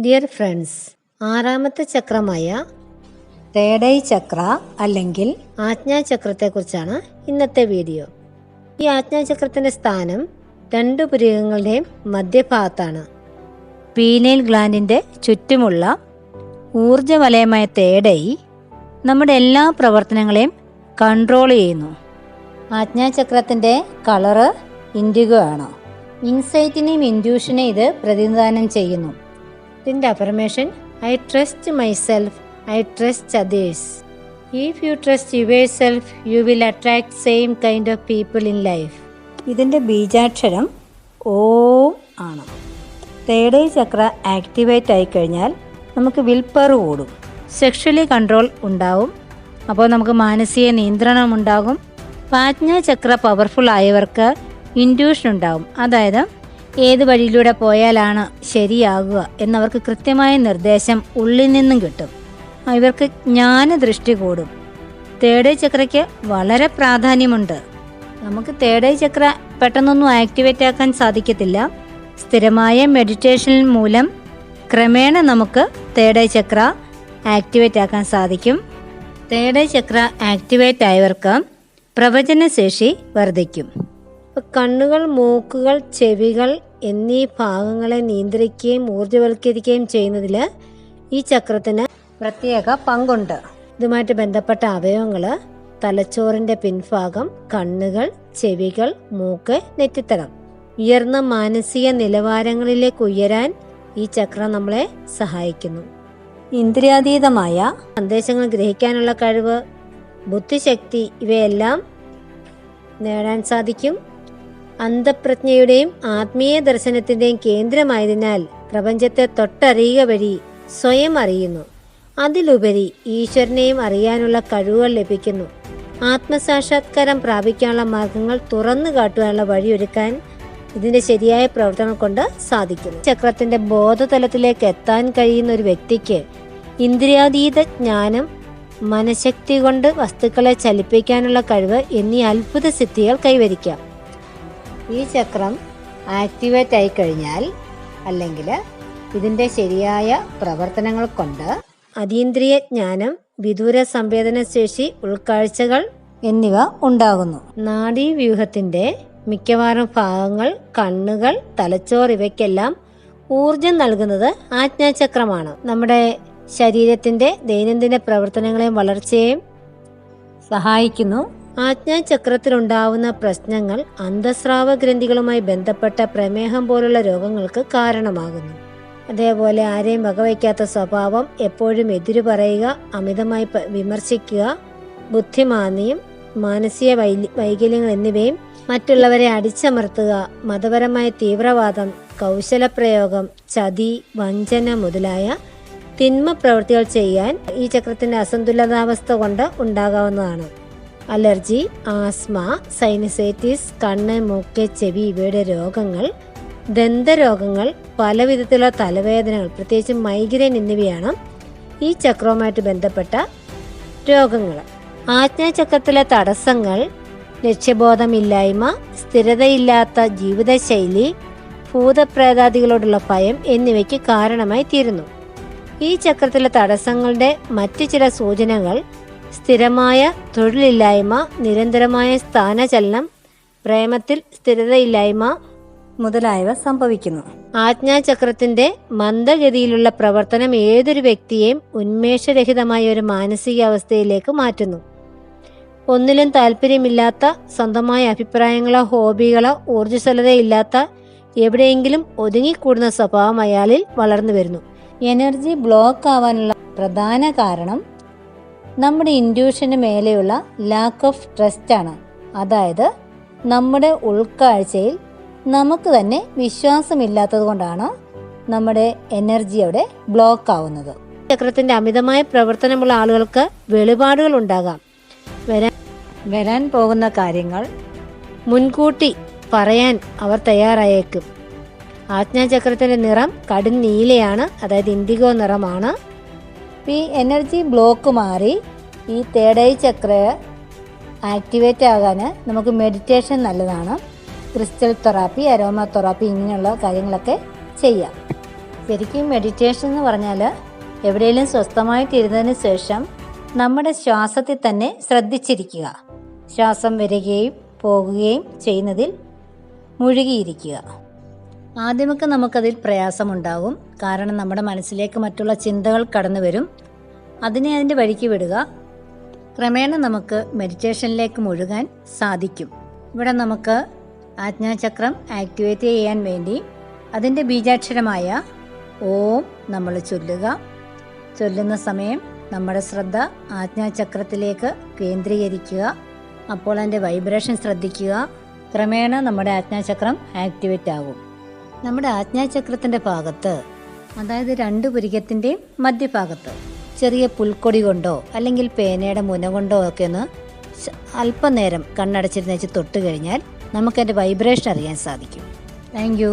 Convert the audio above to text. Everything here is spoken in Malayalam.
ഡിയർ ഫ്രണ്ട്സ് ആറാമത്തെ ചക്രമായ തേടൈ ചക്ര അല്ലെങ്കിൽ ആജ്ഞാചക്രത്തെക്കുറിച്ചാണ് ഇന്നത്തെ വീഡിയോ. ഈ ആജ്ഞാചക്രത്തിന്റെ സ്ഥാനം രണ്ട് പുരികങ്ങളുടെയും മധ്യഭാഗത്താണ്. പീനൈൽ ഗ്ലാൻഡിന്റെ ചുറ്റുമുള്ള ഊർജവലയമായ തേടൈ നമ്മുടെ എല്ലാ പ്രവർത്തനങ്ങളെയും കൺട്രോൾ ചെയ്യുന്നു. ആജ്ഞാചക്രത്തിന്റെ കളറ് ഇൻഡിഗോ ആണ്. ഇൻസൈറ്റിനെയും ഇൻഡ്യൂഷനെയും ഇത് പ്രതിനിധാനം ചെയ്യുന്നു. ഇതിന്റെ affirmation I trust myself I trust others if you trust yourself you will attract same kind of people in life ഇതിന്റെ ബീജാക്ഷരം ഓം ആണ്. തേർഡ് ഐ ചക്ര ആക്ടിവേറ്റ് ആയി കഴിഞ്ഞാൽ നമുക്ക് വിൽപ്പർ കൂടും സെക്ഷലി കൺട്രോൾ ഉണ്ടാവും. അപ്പോൾ നമുക്ക് മാനസിക നിയന്ത്രണം ഉണ്ടാകും. പാജ്ഞ ചക്ര പവർഫുൾ ആയവർക്ക് ഇൻഡ്യൂഷൻ ഉണ്ടാവും. അതായത് ഏത് വഴിയിലൂടെ പോയാലാണ് ശരിയാകുക എന്നവർക്ക് കൃത്യമായ നിർദ്ദേശം ഉള്ളിൽ നിന്നും കിട്ടും. ഇവർക്ക് ജ്ഞാനദൃഷ്ടി കൂടും. ഐ ചക്രയ്ക്ക് വളരെ പ്രാധാന്യമുണ്ട്. നമുക്ക് തേർഡ് ചക്ര പെട്ടെന്നൊന്നും ആക്ടിവേറ്റ് ആക്കാൻ സാധിക്കത്തില്ല. സ്ഥിരമായ മെഡിറ്റേഷൻ മൂലം ക്രമേണ നമുക്ക് തേർഡ് ചക്ര ആക്ടിവേറ്റ് ആക്കാൻ സാധിക്കും. തേർഡ് ചക്ര ആക്ടിവേറ്റ് ആയവർക്ക് പ്രവചനശേഷി വർദ്ധിക്കും. കണ്ണുകൾ മൂക്കുകൾ ചെവികൾ എന്നീ ഭാഗങ്ങളെ നിയന്ത്രിക്കുകയും ഊർജവൽക്കരിക്കുകയും ചെയ്യുന്നതിൽ ഈ ചക്രത്തിന് പ്രത്യേക പങ്കുണ്ട്. ഇതുമായിട്ട് ബന്ധപ്പെട്ട അവയവങ്ങൾ തലച്ചോറിന്റെ പിൻഭാഗം കണ്ണുകൾ ചെവികൾ മൂക്ക് നെറ്റിത്തടം. ഉയർന്ന മാനസിക നിലവാരങ്ങളിലേക്ക് ഉയരാൻ ഈ ചക്രം നമ്മളെ സഹായിക്കുന്നു. ഇന്ദ്രിയാതീതമായ സന്ദേശങ്ങൾ ഗ്രഹിക്കാനുള്ള കഴിവ് ബുദ്ധിശക്തി ഇവയെല്ലാം നേടാൻ സാധിക്കും. അന്തപ്രജ്ഞയുടെയും ആത്മീയ ദർശനത്തിന്റെയും കേന്ദ്രമായതിനാൽ പ്രപഞ്ചത്തെ തൊട്ടറിയുക വഴി സ്വയം അറിയുന്നു. അതിലുപരി ഈശ്വരനെയും അറിയാനുള്ള കഴിവുകൾ ലഭിക്കുന്നു. ആത്മസാക്ഷാത്കാരം പ്രാപിക്കാനുള്ള മാർഗങ്ങൾ തുറന്നു കാട്ടുവാനുള്ള വഴിയൊരുക്കാൻ ഇതിന്റെ ശരിയായ പ്രവർത്തനം കൊണ്ട് സാധിക്കുന്നു. ചക്രത്തിന്റെ ബോധതലത്തിലേക്ക് എത്താൻ കഴിയുന്ന ഒരു വ്യക്തിക്ക് ഇന്ദ്രിയാതീത ജ്ഞാനം മനഃശക്തി കൊണ്ട് വസ്തുക്കളെ ചലിപ്പിക്കാനുള്ള കഴിവ് എന്നീ അത്ഭുത സിദ്ധികൾ കൈവരിക്കാം. ഈ ചക്രം ആക്ടിവേറ്റ് ആയി കഴിഞ്ഞാൽ അല്ലെങ്കിൽ ഇതിന്റെ ശരിയായ പ്രവർത്തനങ്ങൾ കൊണ്ട് അതീന്ദ്രിയ ജ്ഞാനം വിദൂര സംവേദനശേഷി ഉൾക്കാഴ്ചകൾ എന്നിവ ഉണ്ടാകുന്നു. നാഡീവ്യൂഹത്തിന്റെ മിക്കവാറും ഭാഗങ്ങൾ കണ്ണുകൾ തലച്ചോർ ഇവയ്ക്കെല്ലാം ഊർജം നൽകുന്നത് ആജ്ഞാചക്രമാണ്. നമ്മുടെ ശരീരത്തിന്റെ ദൈനംദിന പ്രവർത്തനങ്ങളെയും വളർച്ചയെയും സഹായിക്കുന്നു. ആജ്ഞാചക്രത്തിലുണ്ടാവുന്ന പ്രശ്നങ്ങൾ അന്തസ്രാവ ഗ്രന്ഥികളുമായി ബന്ധപ്പെട്ട പ്രമേഹം പോലുള്ള രോഗങ്ങൾക്ക് കാരണമാകുന്നു. അതേപോലെ ആരെയും വകവയ്ക്കാത്ത സ്വഭാവം എപ്പോഴും എതിരു പറയുക അമിതമായി വിമർശിക്കുക ബുദ്ധിമാന്യം മാനസിക വൈകല്യങ്ങൾ എന്നിവയും മറ്റുള്ളവരെ അടിച്ചമർത്തുക മതപരമായ തീവ്രവാദം കൗശലപ്രയോഗം ചതി വഞ്ചന മുതലായ തിന്മ പ്രവൃത്തികൾ ചെയ്യാൻ ഈ ചക്രത്തിന്റെ അസന്തുലിതാവസ്ഥ കൊണ്ട് ഉണ്ടാകാവുന്നതാണ്. അലർജി ആസ്മ സൈനസൈറ്റിസ് കണ്ണ് മൂക്ക് ചെവി ഇവയുടെ രോഗങ്ങൾ ദന്തരോഗങ്ങൾ പലവിധത്തിലുള്ള തലവേദനകൾ പ്രത്യേകിച്ച് മൈഗ്രെയിൻ എന്നിവയാണ് ഈ ചക്രവുമായിട്ട് ബന്ധപ്പെട്ട രോഗങ്ങൾ. ആജ്ഞാചക്രത്തിലെ തടസ്സങ്ങൾ ലക്ഷ്യബോധമില്ലായ്മ സ്ഥിരതയില്ലാത്ത ജീവിതശൈലി ഭൂതപ്രേതാദികളോടുള്ള ഭയം എന്നിവയ്ക്ക് കാരണമായി തീരുന്നു. ഈ ചക്രത്തിലെ തടസ്സങ്ങളുടെ മറ്റു ചില സൂചനകൾ സ്ഥിരമായ തൊഴിലില്ലായ്മ നിരന്തരമായ സ്ഥാനചലനം പ്രേമത്തിൽ സ്ഥിരതയില്ലായ്മ മുതലായവ സംഭവിക്കുന്നു. ആജ്ഞാചക്രത്തിന്റെ മന്ദഗതിയിലുള്ള പ്രവർത്തനം ഏതൊരു വ്യക്തിയെയും ഉന്മേഷരഹിതമായ ഒരു മാനസികാവസ്ഥയിലേക്ക് മാറ്റുന്നു. ഒന്നിലും താല്പര്യമില്ലാത്ത സ്വന്തമായ അഭിപ്രായങ്ങളോ ഹോബികളോ ഊർജസ്വലതയില്ലാത്ത എവിടെയെങ്കിലും ഒതുങ്ങിക്കൂടുന്ന സ്വഭാവം അയാളിൽ വളർന്നു വരുന്നു എനർജി ബ്ലോക്ക് ആവാനുള്ള പ്രധാന കാരണം നമ്മുടെ ഇൻഡ്യൂഷന് മേലെയുള്ള ലാക്ക് ഓഫ് ട്രസ്റ്റാണ് ആണ്. അതായത് നമ്മുടെ ഉൾക്കാഴ്ചയിൽ നമുക്ക് തന്നെ വിശ്വാസമില്ലാത്തത് കൊണ്ടാണ് നമ്മുടെ എനർജി അവിടെ ബ്ലോക്ക് ആവുന്നത്. ചക്രത്തിന്റെ അമിതമായ പ്രവർത്തനമുള്ള ആളുകൾക്ക് വെളിപാടുകൾ ഉണ്ടാകാം. വരാൻ വരാൻ പോകുന്ന കാര്യങ്ങൾ മുൻകൂട്ടി പറയാൻ അവർ തയ്യാറായേക്കും. ആജ്ഞാചക്രത്തിന്റെ നിറം കടും നീലയാണ് അതായത് ഇൻഡിഗോ നിറമാണ്. ഈ എനർജി ബ്ലോക്ക് മാറി ഈ തേർഡ് ഐ ചക്ര ആക്ടിവേറ്റ് ആകാൻ നമുക്ക് മെഡിറ്റേഷൻ നല്ലതാണ്. ക്രിസ്റ്റൽ തെറാപ്പി അരോമ തെറാപ്പി ഇങ്ങനെയുള്ള കാര്യങ്ങളൊക്കെ ചെയ്യാം. ശരിക്കും മെഡിറ്റേഷൻ എന്ന് പറഞ്ഞാൽ എവിടെയെങ്കിലും സ്വസ്ഥമായിട്ടിരുന്നതിന് ശേഷം നമ്മുടെ ശ്വാസത്തിൽ തന്നെ ശ്രദ്ധിച്ചിരിക്കുക. ശ്വാസം വരികയും പോകുകയും ചെയ്യുന്നതിൽ മുഴുകിയിരിക്കുക. ആദ്യമൊക്കെ നമുക്കതിൽ പ്രയാസമുണ്ടാകും കാരണം നമ്മുടെ മനസ്സിലേക്ക് മറ്റുള്ള ചിന്തകൾ കടന്നു വരും അതിനെ അതിന്റെ വഴിക്ക് വിടുക. ക്രമേണ നമുക്ക് മെഡിറ്റേഷനിലേക്ക് മുഴുകാൻ സാധിക്കും. ഇവിടെ നമുക്ക് ആജ്ഞാചക്രം ആക്ടിവേറ്റ് ചെയ്യാൻ വേണ്ടി അതിന്റെ ബീജാക്ഷരമായ ഓം നമ്മൾ ചൊല്ലുക. ചൊല്ലുന്ന സമയം നമ്മുടെ ശ്രദ്ധ ആജ്ഞാചക്രത്തിലേക്ക് കേന്ദ്രീകരിക്കുക. അപ്പോൾ അതിന്റെ വൈബ്രേഷൻ ശ്രദ്ധിക്കുക. ക്രമേണ നമ്മുടെ ആജ്ഞാചക്രം ആക്ടിവേറ്റ് ആകും. നമ്മുടെ ആജ്ഞാചക്രത്തിന്റെ ഭാഗത്ത് അതായത് രണ്ട് പുരികത്തിന്റെയും മധ്യഭാഗത്ത് ചെറിയ പുൽക്കൊടി കൊണ്ടോ അല്ലെങ്കിൽ പേനയുടെ മുന കൊണ്ടോ ഒക്കെ ഒന്ന് അല്പനേരം കണ്ണടച്ചിരുന്നേച്ച് തൊട്ട് കഴിഞ്ഞാൽ നമുക്കതിന്റെ വൈബ്രേഷൻ അറിയാൻ സാധിക്കും. താങ്ക്